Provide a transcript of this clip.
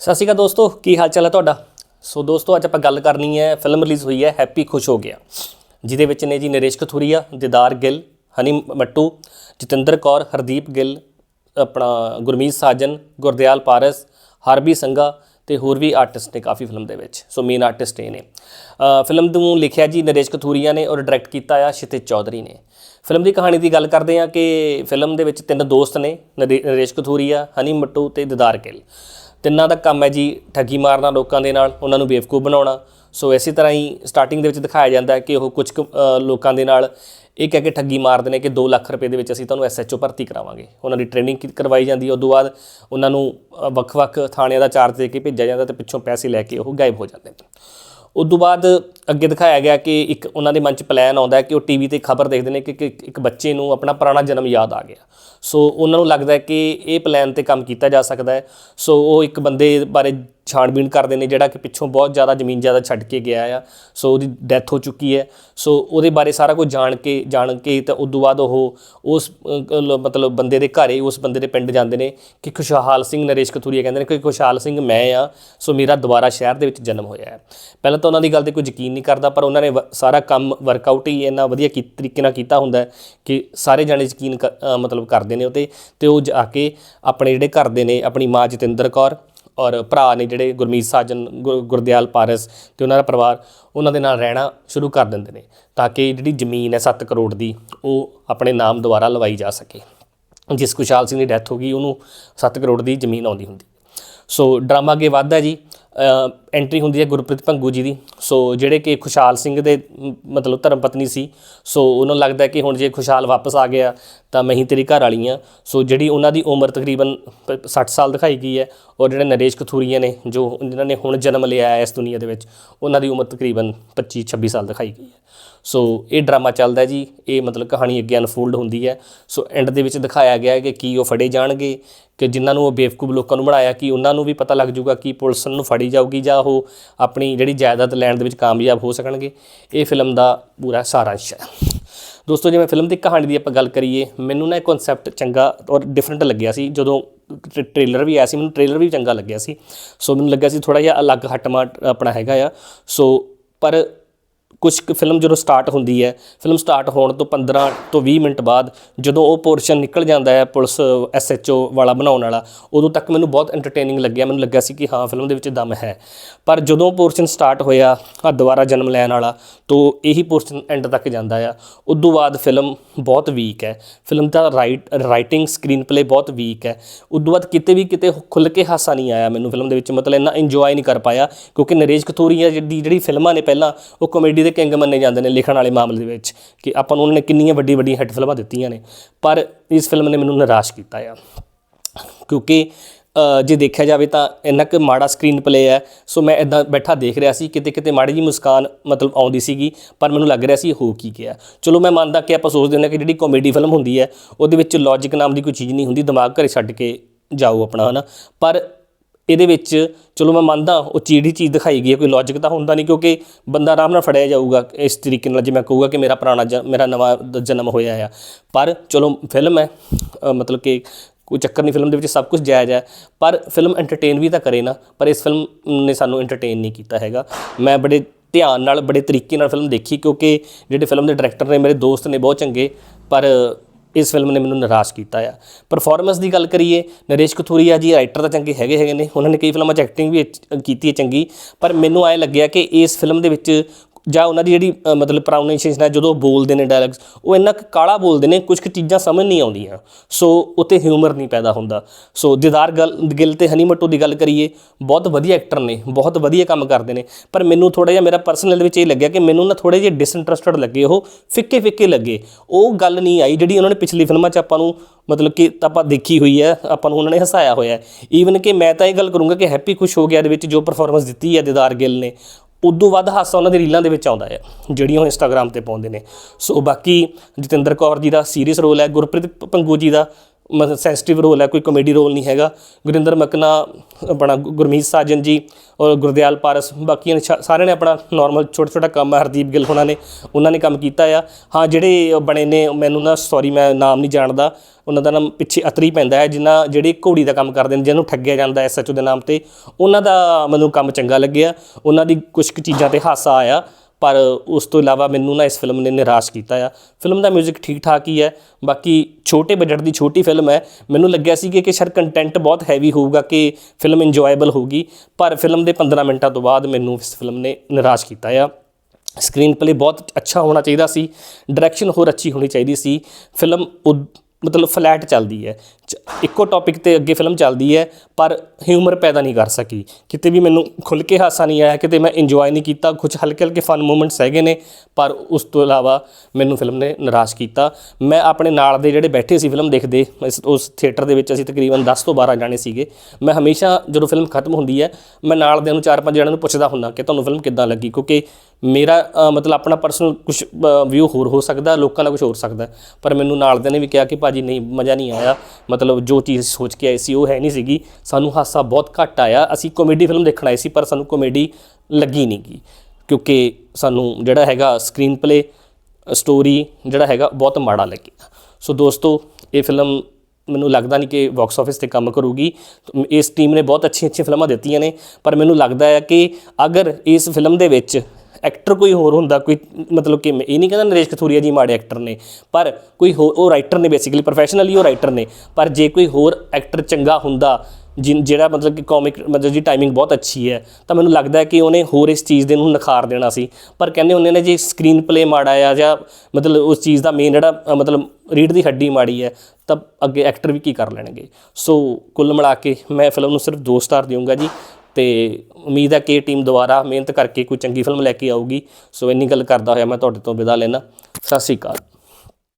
ਸਤਿ ਸ਼੍ਰੀ ਅਕਾਲ ਦੋਸਤੋ, ਕੀ ਹਾਲ ਚਾਲ ਹੈ ਤੁਹਾਡਾ? ਸੋ ਦੋਸਤੋ, ਅੱਜ ਆਪਾਂ ਗੱਲ ਕਰਨੀ ਹੈ ਫਿਲਮ ਰਿਲੀਜ਼ ਹੋਈ ਹੈ ਹੈਪੀ ਖੁਸ਼ ਹੋ ਗਿਆ। ਜਿਹਦੇ ਵਿੱਚ ਨੇ ਜੀ ਨਰੇਸ਼ ਕਥੂਰੀਆ, ਦਿਦਾਰ ਗਿੱਲ, ਹਨੀ ਮੱਟੂ, ਜਤਿੰਦਰ ਕੌਰ, ਹਰਦੀਪ ਗਿੱਲ, ਆਪਣਾ ਗੁਰਮੀਤ ਸਾਜਨ, ਗੁਰਦਿਆਲ ਪਾਰਸ, ਹਰਬੀ ਸੰਘਾ ਤੇ ਹੋਰ ਵੀ ਆਰਟਿਸਟ ਨੇ ਕਾਫੀ ਫਿਲਮ ਦੇ ਵਿੱਚ। ਸੋ ਮੇਨ ਆਰਟਿਸਟ ਇਹ ਨੇ। ਫਿਲਮ ਨੂੰ ਲਿਖਿਆ ਜੀ ਨਰੇਸ਼ ਕਥੂਰੀਆ ਨੇ ਔਰ ਡਾਇਰੈਕਟ ਕੀਤਾ ਆ ਸ਼ਿਤਿਜ ਚੌਧਰੀ ਨੇ। ਫਿਲਮ ਦੀ ਕਹਾਣੀ ਦੀ ਗੱਲ ਕਰਦੇ ਹਾਂ ਕਿ ਫਿਲਮ ਦੇ ਵਿੱਚ ਤਿੰਨ ਦੋਸਤ ਨੇ ਨਰੇ- ਨਰੇਸ਼ ਕਥੂਰੀਆ, ਹਨੀ ਮੱਟੂ ਤੇ ਦਿਦਾਰ ਗਿੱਲ। ਤਿੰਨਾਂ ਦਾ ਕੰਮ ਹੈ ਜੀ ਠੱਗੀ ਮਾਰਨਾ ਲੋਕਾਂ ਦੇ ਨਾਲ ਉਹਨਾਂ ਨੂੰ ਬੇਵਕੂਫ ਬਣਾਉਣਾ। ਸੋ ਇਸੇ ਤਰ੍ਹਾਂ ਹੀ ਸਟਾਰਟਿੰਗ ਦੇ ਵਿੱਚ ਦਿਖਾਇਆ ਜਾਂਦਾ ਹੈ ਕਿ ਉਹ ਕੁਝ ਕੁ, ਲੋਕਾਂ ਦੇ ਨਾਲ ਇਹ ਕਹਿ ਕੇ ਠੱਗੀ ਮਾਰਦੇ ਨੇ ਕਿ 2 ਲੱਖ ਰੁਪਏ ਦੇ ਵਿੱਚ ਅਸੀਂ ਤੁਹਾਨੂੰ ਐਸਐਚਓ ਭਰਤੀ ਕਰਾਵਾਂਗੇ। ਉਹਨਾਂ ਦੀ ਟ੍ਰੇਨਿੰਗ ਕੀ- ਕਰਵਾਈ ਜਾਂਦੀ ਹੈ। ਤੋਂ ਬਾਅਦ ਉਹਨਾਂ ਨੂੰ ਵੱਖ-ਵੱਖ ਥਾਣਿਆਂ ਦਾ ਚਾਰਜ ਦੇ ਕੇ ਭੇਜਿਆ ਜਾਂਦਾ ਤੇ ਪਿੱਛੋਂ ਪੈਸੇ ਲੈ ਕੇ ਉਹ ਗਾਇਬ ਹੋ ਜਾਂਦੇ ਨੇ। ਉਦੋਂ ਬਾਅਦ ਅੱਗੇ ਦਿਖਾਇਆ ਗਿਆ ਕਿ ਇੱਕ ਉਹਨਾਂ ਦੇ ਮਨ 'ਚ ਪਲਾਨ ਆਉਂਦਾ ਕਿ ਉਹ ਟੀਵੀ ਤੇ ਖਬਰ ਦੇਖਦੇ ਨੇ ਕਿ ਕਿ ਇੱਕ ਬੱਚੇ ਨੂੰ ਆਪਣਾ ਪੁਰਾਣਾ ਜਨਮ ਯਾਦ ਆ ਗਿਆ। ਸੋ ਉਹਨਾਂ ਨੂੰ ਲੱਗਦਾ ਹੈ ਕਿ ਇਹ ਪਲਾਨ ਤੇ ਕੰਮ ਕੀਤਾ ਜਾ ਸਕਦਾ ਹੈ। ਸੋ ਉਹ ਇੱਕ ਬੰਦੇ ਬਾਰੇ ਛਾਣਬੀਣ ਕਰਦੇ ਨੇ ਜਿਹੜਾ ਕਿ ਪਿੱਛੋਂ ਬਹੁਤ ਜ਼ਿਆਦਾ ਜ਼ਮੀਨ ਜ਼ਿਆਦਾ ਛੱਡ ਕੇ ਗਿਆ ਆ। ਸੋ ਉਹਦੀ ਡੈਥ ਹੋ ਚੁੱਕੀ ਹੈ। ਸੋ ਉਹਦੇ ਬਾਰੇ ਸਾਰਾ ਕੁਝ ਜਾਣ ਕੇ ਜਾਣ ਕੇ ਤਾਂ ਉਦੋਂ ਬਾਅਦ ਉਹ ਉਸ ਮਤਲਬ ਬੰਦੇ ਦੇ ਘਰੇ, ਉਸ ਬੰਦੇ ਦੇ ਪਿੰਡ ਜਾਂਦੇ ਨੇ ਕਿ ਖੁਸ਼ਹਾਲ ਸਿੰਘ ਨਰੇਸ਼ ਕਥੂਰੀਆ ਕਹਿੰਦੇ ਨੇ ਕਿ ਖੁਸ਼ਹਾਲ ਸਿੰਘ ਮੈਂ ਆ, ਸੋ ਮੇਰਾ ਦੁਬਾਰਾ ਸ਼ਹਿਰ ਦੇ ਵਿੱਚ ਜਨਮ ਹੋਇਆ ਹੈ। ਪਹਿਲਾਂ ਤਾਂ ਉਹਨਾਂ ਦੀ ਗੱਲ ਤੇ ਕੋਈ ਯਕੀਨ ਨਹੀਂ ਕਰਦਾ, ਪਰ ਉਹਨਾਂ ਨੇ ਵ- ਸਾਰਾ ਕੰਮ ਵਰਕਆਊਟ ਹੀ ਇੰਨਾ ਵਧੀਆ ਕੀ, ਤਰੀਕੇ ਨਾਲ ਕੀਤਾ ਹੁੰਦਾ ਕਿ ਸਾਰੇ ਜਾਣੇ ਯਕੀਨ ਕ- ਮਤਲਬ ਕਰਦੇ ਨੇ ਉਹ 'ਤੇ, ਤੇ ਉਹ ਜਾ ਕੇ ਆਪਣੇ ਜਿਹੜੇ ਘਰ ਦੇ ਨੇ, ਆਪਣੀ ਮਾਂ ਜਤਿੰਦਰ ਕੌਰ ਔਰ ਭਰਾ ਨੇ ਜਿਹੜੇ ਗੁਰਮੀਤ ਸਾਜਨ, ਗੁਰ- ਗੁਰਦਿਆਲ ਪਾਰਸ ਤੇ ਉਹਨਾਂ ਦਾ ਪਰਿਵਾਰ, ਉਹਨਾਂ ਦੇ ਨਾਲ ਰਹਿਣਾ ਸ਼ੁਰੂ ਕਰ ਦਿੰਦੇ ਨੇ ਤਾਂ ਕਿ ਜਿਹੜੀ ਜ਼ਮੀਨ ਹੈ 7 ਕਰੋੜ ਦੀ, ਉਹ ਆਪਣੇ ਨਾਮ ਦੁਆਰਾ ਲਵਾਈ ਜਾ ਸਕੇ। ਜਿਸ ਖੁਸ਼ਹਾਲ ਸਿੰਘ ਦੀ ਡੈਥ ਹੋ ਗਈ, ਉਹਨੂੰ 7 ਕਰੋੜ ਦੀ ਜ਼ਮੀਨ ਆਉਂਦੀ ਹੁੰਦੀ। ਸੋ ਡਰਾਮਾ ਅੱਗੇ ਵੱਧਦਾ ਜੀ। ਐਂਟਰੀ ਹੁੰਦੀ ਹੈ ਗੁਰਪ੍ਰੀਤ ਭੰਗੂ ਜੀ ਦੀ। ਸੋ ਜਿਹੜੇ ਕਿ ਖੁਸ਼ਹਾਲ ਸਿੰਘ ਦੇ ਮਤਲਬ ਧਰਮ ਪਤਨੀ ਸੀ। ਸੋ ਉਹਨਾਂ ਨੂੰ ਲੱਗਦਾ ਕਿ ਹੁਣ ਜੇ ਖੁਸ਼ਹਾਲ ਵਾਪਸ ਆ ਗਿਆ, ਤਾਂ ਮੈਂ ਹੀ ਤੇਰੀ ਘਰ ਵਾਲੀ ਹਾਂ। ਸੋ ਜਿਹੜੀ ਉਹਨਾਂ ਦੀ ਉਮਰ ਤਕਰੀਬਨ ਪ- 60 ਸਾਲ ਦਿਖਾਈ ਗਈ ਹੈ ਔਰ ਜਿਹੜੇ ਨਰੇਸ਼ ਕਥੂਰੀਆ ਨੇ, ਜੋ ਜਿਨ੍ਹਾਂ ਨੇ ਹੁਣ ਜਨਮ ਲਿਆ ਹੈ ਇਸ ਦੁਨੀਆ ਦੇ ਵਿੱਚ, ਉਹਨਾਂ ਦੀ ਉਮਰ ਤਕਰੀਬਨ 25 26 ਸਾਲ ਦਿਖਾਈ ਗਈ ਹੈ। ਸੋ ਇਹ ਡਰਾਮਾ ਚੱਲਦਾ ਜੀ। ਇਹ ਮਤਲਬ ਕਹਾਣੀ ਅੱਗੇ ਅਨਫੋਲਡ ਹੁੰਦੀ ਹੈ। ਸੋ ਐਂਡ ਦੇ ਵਿੱਚ ਦਿਖਾਇਆ ਗਿਆ ਹੈ ਕਿ ਕੀ ਉਹ ਫੜੇ ਜਾਣਗੇ, ਕਿ ਜਿਨ੍ਹਾਂ ਨੂੰ ਉਹ ਬੇਵਕੂਫ ਲੋਕਾਂ ਨੂੰ ਬਣਾਇਆ, ਕਿ ਉਹਨਾਂ ਨੂੰ ਵੀ ਪਤਾ ਲੱਗ ਜਾਊਗਾ ਕਿ ਪੁਲਿਸ ਨੂੰ ਫੜੀ ਜਾਊਗੀ ਜਾਂ ਉਹ ਆਪਣੀ ਜਿਹੜੀ ਜਾਇਦਾਦ ਲੈਣ ਦੇ ਵਿੱਚ ਕਾਮਯਾਬ ਹੋ ਸਕਣਗੇ। ਇਹ ਫਿਲਮ ਦਾ ਪੂਰਾ ਸਾਰਾਂਸ਼ ਹੈ। ਦੋਸਤੋ ਜਿਵੇਂ ਫਿਲਮ ਦੀ ਕਹਾਣੀ ਦੀ ਆਪਾਂ ਗੱਲ ਕਰੀਏ, ਮੈਨੂੰ ਨਾ ਇਹ ਕਨਸੈਪਟ ਚੰਗਾ ਔਰ ਡਿਫਰੈਂਟ ਲੱਗਿਆ ਸੀ। ਜਦੋਂ ਟ੍ਰੇਲਰ ਵੀ ਆਇਆ ਸੀ, ਮੈਨੂੰ ਟ੍ਰੇਲਰ ਵੀ ਚੰਗਾ ਲੱਗਿਆ ਸੀ। ਸੋ ਮੈਨੂੰ ਲੱਗਿਆ ਸੀ ਥੋੜਾ ਜਿਹਾ ਅਲੱਗ ਹਟਮਾ ਆਪਣਾ ਹੈਗਾ ਆ। ਸੋ ਪਰ ਕੁਝ ਕੁ ਫਿਲਮ ਜਦੋਂ ਸਟਾਰਟ ਹੁੰਦੀ ਹੈ, ਫਿਲਮ ਸਟਾਰਟ ਹੋਣ ਤੋਂ 15 ਤੋਂ 20 ਮਿੰਟ ਬਾਅਦ ਜਦੋਂ ਉਹ ਪੋਰਸ਼ਨ ਨਿਕਲ ਜਾਂਦਾ ਹੈ ਪੁਲਿਸ ਐਸਐਚਓ ਵਾਲਾ ਬਣਾਉਣ ਵਾਲਾ, ਉਦੋਂ ਤੱਕ ਮੈਨੂੰ ਬਹੁਤ ਐਂਟਰਟੇਨਿੰਗ ਲੱਗਿਆ, ਮੈਨੂੰ ਲੱਗਿਆ ਸੀ ਕਿ ਹਾਂ, ਫਿਲਮ ਦੇ ਵਿੱਚ ਦਮ ਹੈ। ਪਰ ਜਦੋਂ ਪੋਰਸ਼ਨ ਸਟਾਰਟ ਹੋਇਆ ਆ ਦੁਬਾਰਾ ਜਨਮ ਲੈਣ ਵਾਲਾ, ਤੋਂ ਇਹੀ ਪੋਰਸ਼ਨ ਐਂਡ ਤੱਕ ਜਾਂਦਾ ਆ। ਉਦੋਂ ਬਾਅਦ ਫਿਲਮ ਬਹੁਤ ਵੀਕ ਹੈ। ਫਿਲਮ ਦਾ ਰਾਈਟ ਰਾਈਟਿੰਗ ਸਕਰੀਨ ਪਲੇ ਬਹੁਤ ਵੀਕ ਹੈ। ਉਦੋਂ ਬਾਅਦ ਕਿਤੇ ਵੀ ਕਿਤੇ ਖੁੱਲ ਕੇ ਹਾਸਾ ਨਹੀਂ ਆਇਆ ਮੈਨੂੰ ਫਿਲਮ ਦੇ ਵਿੱਚ, ਮਤਲਬ ਇੰਨਾ ਇੰਜੋਏ ਨਹੀਂ ਕਰ ਪਾਇਆ, ਕਿਉਂਕਿ ਨਰੇਸ਼ ਕਥੂਰੀਆ ਜਿਹੜੀ ਜਿਹੜੀ ਫਿਲਮਾਂ ਨੇ ਪਹਿਲਾਂ, ਉਹ ਕਾਮੇਡੀ ਦੇ ਕਿੰਗ ਮੰਨੇ ਜਾਂਦੇ ਨੇ ਲਿਖਣ ਵਾਲੇ ਮਾਮਲੇ ਦੇ ਵਿੱਚ ਕਿ ਆਪਾਂ ਨੂੰ ਉਹਨਾਂ ਨੇ ਕਿੰਨੀਆਂ ਵੱਡੀ ਵੱਡੀਆਂ ਹਿੱਟ ਫਿਲਮਾਂ ਦਿੱਤੀਆਂ ਨੇ। ਪਰ ਇਸ ਫਿਲਮ ਨੇ ਮੈਨੂੰ ਨਿਰਾਸ਼ ਕੀਤਾ ਆ। ਕਿਉਂਕਿ ਜੇ ਦੇਖਿਆ ਜਾਵੇ ਤਾਂ ਇੰਨਾ ਕੁ ਮਾੜਾ ਸਕਰੀਨ ਪਲੇ ਹੈ, ਸੋ ਮੈਂ ਇਦਾਂ ਬੈਠਾ ਦੇਖ ਰਿਹਾ ਸੀ, ਕਿਤੇ ਕਿਤੇ ਮਾੜੀ ਜੀ ਮੁਸਕਾਨ ਮਤਲਬ ਆਉਂਦੀ ਸੀਗੀ, ਪਰ ਮੈਨੂੰ ਲੱਗ ਰਿਹਾ ਸੀ ਹੋ ਕੀ ਗਿਆ। ਚਲੋ ਮੈਂ ਮੰਨਦਾ ਕਿ ਆਪਾਂ ਸੋਚਦੇ ਹੁੰਦੇ ਹਾਂ ਕਿ ਜਿਹੜੀ ਕਾਮੇਡੀ ਫਿਲਮ ਹੁੰਦੀ ਹੈ, ਉਹਦੇ ਵਿੱਚ ਲੌਜੀਕ ਨਾਮ ਦੀ ਕੋਈ ਚੀਜ਼ ਨਹੀਂ ਹੁੰਦੀ, ਦਿਮਾਗ ਘਰੇ ਛੱਡ ਕੇ ਜਾਓ ਆਪਣਾ, ਹਨਾ। ਪਰ ਇਹਦੇ ਵਿੱਚ ਚਲੋ ਮੈਂ ਮੰਨਦਾ ਉਹ ਚੀੜੀ ਚੀਜ਼ ਦਿਖਾਈ ਗਈ ਹੈ, ਕੋਈ ਲੌਜੀਕ ਤਾਂ ਹੁੰਦਾ ਨਹੀਂ ਕਿਉਂਕਿ ਬੰਦਾ ਆਰਾਮ ਨਾਲ ਫੜਿਆ ਜਾਊਗਾ ਇਸ ਤਰੀਕੇ ਨਾਲ ਜੇ ਮੈਂ ਕਹੂੰਗਾ ਕਿ ਮੇਰਾ ਪੁਰਾਣਾ ਜ- ਮੇਰਾ ਨਵਾਂ ਜਨਮ ਹੋਇਆ ਆ। ਪਰ ਚਲੋ ਫਿਲਮ ਹੈ ਮਤਲਬ ਕਿ ਕੋਈ ਚੱਕਰ ਨਹੀਂ ਫਿਲਮ ਦੇ ਵਿੱਚ ਸਭ ਕੁਝ ਜਾਇਜ਼ ਹੈ। ਪਰ ਫਿਲਮ ਐਂਟਰਟੇਨ ਵੀ ਤਾਂ ਕਰੇ ਨਾ, ਪਰ ਇਸ ਫਿਲਮ ਨੇ ਸਾਨੂੰ ਐਂਟਰਟੇਨ ਨਹੀਂ ਕੀਤਾ ਹੈਗਾ। ਮੈਂ ਬੜੇ ਧਿਆਨ ਨਾਲ, ਬੜੇ ਤਰੀਕੇ ਨਾਲ ਫਿਲਮ ਦੇਖੀ ਕਿਉਂਕਿ ਜਿਹੜੇ ਫਿਲਮ ਦੇ ਡਾਇਰੈਕਟਰ ਨੇ, ਮੇਰੇ ਦੋਸਤ ਨੇ ਬਹੁਤ ਚੰਗੇ, ਪਰ ਇਸ ਫਿਲਮ ਨੇ ਮੈਨੂੰ ਨਿਰਾਸ਼ ਕੀਤਾ ਆ। ਪਰਫਾਰਮੈਂਸ ਦੀ ਗੱਲ ਕਰੀਏ, ਨਰੇਸ਼ ਕਥੂਰੀਆ ਜੀ ਰਾਈਟਰ ਤਾਂ ਚੰਗੇ ਹੈਗੇ ਹੈਗੇ ਨੇ, ਉਹਨਾਂ ਨੇ ਕਈ ਫਿਲਮਾਂ 'ਚ ਐਕਟਿੰਗ ਵੀ ਕੀਤੀ ਹੈ ਚੰਗੀ, ਪਰ ਮੈਨੂੰ ਐ ਲੱਗਿਆ ਕਿ ਇਸ ਫਿਲਮ ਦੇ ਵਿੱਚ ਜਾਂ ਉਹਨਾਂ ਦੀ ਜਿਹੜੀ ਮਤਲਬ ਪ੍ਰੋਨਾਂਸੀਏਸ਼ਨ ਹੈ, ਜਦੋਂ ਬੋਲਦੇ ਨੇ ਡਾਇਲੌਗਸ ਉਹ ਇੰਨਾ ਕੁ ਕਾਲਾ ਬੋਲਦੇ ਨੇ ਕੁਝ ਕੁ ਚੀਜ਼ਾਂ ਸਮਝ ਨਹੀਂ ਆਉਂਦੀਆਂ। ਸੋ ਉੱਤੇ ਹਿਊਮਰ ਨਹੀਂ ਪੈਦਾ ਹੁੰਦਾ। ਸੋ ਦਿਦਾਰ ਗੱਲ, ਗਿੱਲ ਤੇ ਹਨੀ ਮੱਟੂ ਦੀ ਗੱਲ ਕਰੀਏ, ਬਹੁਤ ਵਧੀਆ ਐਕਟਰ ਨੇ, ਬਹੁਤ ਵਧੀਆ ਕੰਮ ਕਰਦੇ ਨੇ। ਪਰ ਮੈਨੂੰ ਥੋੜਾ ਜਿਹਾ ਮੇਰਾ ਪਰਸਨਲ ਵਿੱਚ ਇਹ ਲੱਗਿਆ ਕਿ ਮੈਨੂੰ ਨਾ ਥੋੜੇ ਜਿਹੇ ਡਿਸਇੰਟਰਸਟਡ ਲੱਗੇ, ਉਹ ਫਿੱਕੇ ਫਿੱਕੇ ਲੱਗੇ। ਉਹ ਗੱਲ ਨਹੀਂ ਆਈ ਜਿਹੜੀ ਉਹਨਾਂ ਨੇ ਪਿਛਲੀ ਫਿਲਮਾਂ 'ਚ ਆਪਾਂ ਨੂੰ, ਮਤਲਬ ਕਿ ਆਪਾਂ ਦੇਖੀ ਹੋਈ ਹੈ, ਆਪਾਂ ਨੂੰ ਉਹਨਾਂ ਨੇ ਹਸਾਇਆ ਹੋਇਆ ਹੈ। ਈਵਨ ਕਿ ਮੈਂ ਤਾਂ ਇਹ ਗੱਲ ਕਰੂੰਗਾ ਕਿ ਹੈਪੀ ਖੁਸ਼ ਹੋ ਗਿਆ ਦੇ ਵਿੱਚ ਜੋ ਪਰਫਾਰਮੈਂਸ ਦਿੱਤੀ ਹੈ ਦਿਦਾਰ ਗਿੱਲ ਨੇ। ਉਦੋਂ ਵੱਧ ਹਾਸਾ ਉਹਨਾਂ ਦੇ ਰੀਲਾਂ ਦੇ ਵਿੱਚ ਆਉਂਦਾ ਹੈ, ਜਿਹੜੀਆਂ ਉਹ ਇੰਸਟਾਗ੍ਰam ਤੇ ਪਾਉਂਦੇ ਨੇ। ਸੋ ਬਾਕੀ ਜਤਿੰਦਰ ਕੌਰ ਜੀ ਦਾ ਸੀਰੀਅਸ ਰੋਲ ਹੈ, ਗੁਰਪ੍ਰੀਤ ਪੰਗੂ ਜੀ ਦਾ ਮਤਲਬ ਸੈਂਸਿਟਿਵ ਰੋਲ ਹੈ, ਕੋਈ ਕਮੇਡੀ ਰੋਲ ਨਹੀਂ ਹੈਗਾ। ਗੁਰਿੰਦਰ ਮਕਨਾ, ਆਪਣਾ ਗੁਰਮੀਤ ਸਾਜਨ ਜੀ ਔਰ ਗੁਰਦਿਆਲ ਪਾਰਸ, ਬਾਕੀਆਂ ਨੇ ਸਾਰਿਆਂ ਨੇ ਆਪਣਾ ਨਾਰਮਲ ਛੋਟਾ ਛੋਟਾ ਕੰਮ ਹੈ ਹਰਦੀਪ ਗਿੱਲ ਹੋਣਾ ਨੇ, ਉਹਨਾਂ ਨੇ ਕੰਮ ਕੀਤਾ ਆ। ਹਾਂ, ਜਿਹੜੇ ਬਣੇ ਨੇ, ਮੈਨੂੰ ਨਾ ਸੌਰੀ ਮੈਂ ਨਾਮ ਨਹੀਂ ਜਾਣਦਾ। ਉਹਨਾਂ ਦਾ ਨਾਮ ਪਿੱਛੇ ਅਤਰੀ ਪੈਂਦਾ ਹੈ, ਜਿਨ੍ਹਾਂ ਜਿਹੜੇ ਘੋੜੀ ਦਾ ਕੰਮ ਕਰਦੇ ਨੇ, ਜਿਹਨੂੰ ਠੱਗਿਆ ਜਾਂਦਾ ਐਸਐਚਓ ਦੇ ਨਾਮ ਤੇ, ਉਹਨਾਂ ਦਾ ਮੈਨੂੰ ਕੰਮ ਚੰਗਾ ਲੱਗਿਆ। ਉਹਨਾਂ ਦੀ ਕੁਝ ਕੁ ਚੀਜ਼ਾਂ ਤੇ ਹਾਸਾ ਆਇਆ। ਪਰ ਉਸ ਤੋਂ ਇਲਾਵਾ ਮੈਨੂੰ ਨਾ ਇਸ ਫਿਲਮ ਨੇ ਨਿਰਾਸ਼ ਕੀਤਾ ਆ। ਫਿਲਮ ਦਾ 뮤직 ਠੀਕ ਠਾਕ ਹੀ ਹੈ, ਬਾਕੀ ਛੋਟੇ ਬਜਟ ਦੀ ਛੋਟੀ ਫਿਲਮ ਹੈ। ਮੈਨੂੰ ਲੱਗਿਆ ਸੀ ਕਿ ਕਿ ਸ਼ਾਇਦ ਕੰਟੈਂਟ ਬਹੁਤ ਹੈਵੀ ਹੋਊਗਾ, ਕਿ ਫਿਲਮ ਇੰਜੋਏਬਲ ਹੋਊਗੀ, ਪਰ ਫਿਲਮ ਦੇ 15 ਮਿੰਟਾਂ ਤੋਂ ਬਾਅਦ ਮੈਨੂੰ ਇਸ ਫਿਲਮ ਨੇ ਨਿਰਾਸ਼ ਕੀਤਾ ਆ। ਸਕਰੀਨ ਪਲੇ ਬਹੁਤ ਅੱਛਾ ਹੋਣਾ ਚਾਹੀਦਾ ਸੀ ਡਾਇਰੈਕਸ਼ਨ ਹੋਰ ਅੱਛੀ ਹੋਣੀ ਚਾਹੀਦੀ ਸੀ। ਫਿਲਮ ਉਦ- ਮਤਲਬ ਫਲੈਟ ਚੱਲਦੀ ਹੈ। ਚ- ਇੱਕੋ ਟੌਪਿਕ ਤੇ ਅੱਗੇ ਫਿਲਮ ਚੱਲਦੀ ਹੈ, ਪਰ ਹਿਊਮਰ ਪੈਦਾ ਨਹੀਂ ਕਰ ਸਕੀ। ਕਿਤੇ ਵੀ ਮੈਨੂੰ ਖੁੱਲ ਕੇ ਹਾਸਾ ਨਹੀਂ ਆਇਆ, ਕਿਤੇ ਮੈਂ ਇੰਜੋਏ ਨਹੀਂ ਕੀਤਾ ਕੁਝ ਹਲਕੇ ਹਲਕੇ ਫਨ ਮੂਮੈਂਟਸ ਹੈਗੇ ਨੇ, ਪਰ ਉਸ ਤੋਂ ਇਲਾਵਾ ਮੈਨੂੰ ਫਿਲਮ ਨੇ ਨਿਰਾਸ਼ ਕੀਤਾ। ਮੈਂ ਆਪਣੇ ਨਾਲ ਦੇ ਜਿਹੜੇ ਬੈਠੇ ਸੀ ਫਿਲਮ ਦੇਖਦੇ, ਇਸ- ਉਸ ਥੀਏਟਰ ਦੇ ਵਿੱਚ ਅਸੀਂ ਤਕਰੀਬਨ 10 ਤੋਂ 12 ਜਾਣੇ ਸੀਗੇ। ਮੈਂ ਹਮੇਸ਼ਾ ਜਦੋਂ ਫਿਲਮ ਖਤਮ ਹੁੰਦੀ ਹੈ, ਮੈਂ ਨਾਲ ਦੇ ਨੂੰ ਚਾਰ ਪੰਜ ਜਣਿਆਂ ਨੂੰ ਪੁੱਛਦਾ ਹੁੰਦਾ ਕਿ ਤੁਹਾਨੂੰ ਫਿਲਮ ਕਿੱਦਾਂ ਲੱਗੀ? ਕਿਉਂਕਿ ਮੇਰਾ ਮਤਲਬ ਆਪਣਾ ਪਰਸਨਲ ਕੁਝ ਵਿਊ ਹੋਰ ਹੋ ਸਕਦਾ, ਲੋਕਾਂ ਦਾ ਕੁਝ ਹੋਰ ਸਕਦਾ। ਪਰ ਮੈਨੂੰ ਨਾਲ ਦੇ ਨੇ ਵੀ ਕਿਹਾ ਕਿ ਭਾਜੀ ਨਹੀਂ, ਮਜ਼ਾ ਨਹੀਂ ਆਇਆ। ਮਤਲਬ ਜੋ ਚੀਜ਼ ਸੋਚ ਕੇ ਆਏ ਸੀ, ਉਹ ਹੈ ਨਹੀਂ ਸੀਗੀ। ਸਾਨੂੰ ਹਾਸਾ ਬਹੁਤ ਘੱਟ ਆਇਆ। ਅਸੀਂ ਕਾਮੇਡੀ ਫਿਲਮ ਦੇਖਣ ਆਏ ਸੀ, ਪਰ ਸਾਨੂੰ ਕਾਮੇਡੀ ਲੱਗੀ ਨਹੀਂ ਗੀ। ਕਿਉਂਕਿ ਸਾਨੂੰ ਜਿਹੜਾ ਹੈਗਾ ਸਕਰੀਨ ਪਲੇ ਸਟੋਰੀ ਜਿਹੜਾ ਹੈਗਾ, ਬਹੁਤ ਮਾੜਾ ਲੱਗਿਆ। ਸੋ ਦੋਸਤੋ, ਇਹ ਫਿਲਮ ਮੈਨੂੰ ਲੱਗਦਾ ਨਹੀਂ ਕਿ ਬਾਕਸ ਆਫਿਸ ਤੇ ਕੰਮ ਕਰੂਗੀ। ਇਸ ਟੀਮ ਨੇ ਬਹੁਤ ਅੱਛੀਆਂ ਅੱਛੀਆਂ ਫਿਲਮਾਂ ਦਿੱਤੀਆਂ ਨੇ। ਪਰ ਮੈਨੂੰ ਲੱਗਦਾ ਹੈ ਕਿ ਅਗਰ ਇਸ ਫਿਲਮ ਦੇ ਵਿੱਚ ਐਕਟਰ ਕੋਈ ਹੋਰ ਹੁੰਦਾ, ਕੋਈ ਮਤਲਬ ਕਿ ਮੈਂ ਇਹ ਨਹੀਂ ਕਹਿੰਦਾ ਨਰੇਸ਼ ਕਥੂਰੀਆ ਜੀ ਮਾੜੇ ਐਕਟਰ ਨੇ, ਪਰ ਕੋਈ ਹੋਰ, ਉਹ ਰਾਈਟਰ ਨੇ ਬੇਸਿਕਲੀ ਪ੍ਰੋਫੈਸ਼ਨਲੀ ਉਹ ਰਾਈਟਰ ਨੇ, ਪਰ ਜੇ ਕੋਈ ਹੋਰ ਐਕਟਰ ਚੰਗਾ ਹੁੰਦਾ, ਜਿਨ, ਜਿਹੜਾ ਮਤਲਬ ਕਿ ਕਾਮਿਕ ਮਤਲਬ ਦੀ ਟਾਈਮਿੰਗ ਬਹੁਤ ਅੱਛੀ ਹੈ, ਤਾਂ ਮੈਨੂੰ ਲੱਗਦਾ ਹੈ ਕਿ ਉਹਨੇ ਹੋਰ ਇਸ ਚੀਜ਼ ਦੇ ਨੂੰ ਨਖਾਰ ਦੇਣਾ ਸੀ, ਪਰ ਕਹਿੰਦੇ ਹੁੰਦੇ ਨੇ ਜੇ ਸਕਰੀਨ ਪਲੇ ਮਾੜਾ ਆ ਜਾਂ ਮਤਲਬ ਉਸ ਚੀਜ਼ ਦਾ ਮੇਨ ਜਿਹੜਾ ਮਤਲਬ ਰੀਡ ਦੀ ਹੱਡੀ ਮਾੜੀ ਹੈ, ਤਾਂ ਅੱਗੇ ਐਕਟਰ ਵੀ ਕੀ ਕਰ ਲੈਣਗੇ? ਸੋ ਕੁੱਲ ਮਿਲਾ ਕੇ ਮੈਂ ਫਿਲਮ ਨੂੰ ਸਿਰਫ ਦੋ ਸਟਾਰ ਦੇਵਾਂਗਾ ਜੀ ਤੇ ਉਮੀਦ ਹੈ ਕਿ ਇਹ ਟੀਮ ਦੁਬਾਰਾ ਮਿਹਨਤ ਕਰਕੇ ਕੋਈ ਚੰਗੀ ਫਿਲਮ ਲੈ ਕੇ ਆਊਗੀ। ਸੋ ਇੰਨੀ ਗੱਲ ਕਰਦਾ ਹੋਇਆ ਮੈਂ ਤੁਹਾਡੇ ਤੋਂ ਵਿਦਾ ਲੈਣਾ ਸਤਿ ਸ਼੍ਰੀ ਅਕਾਲ।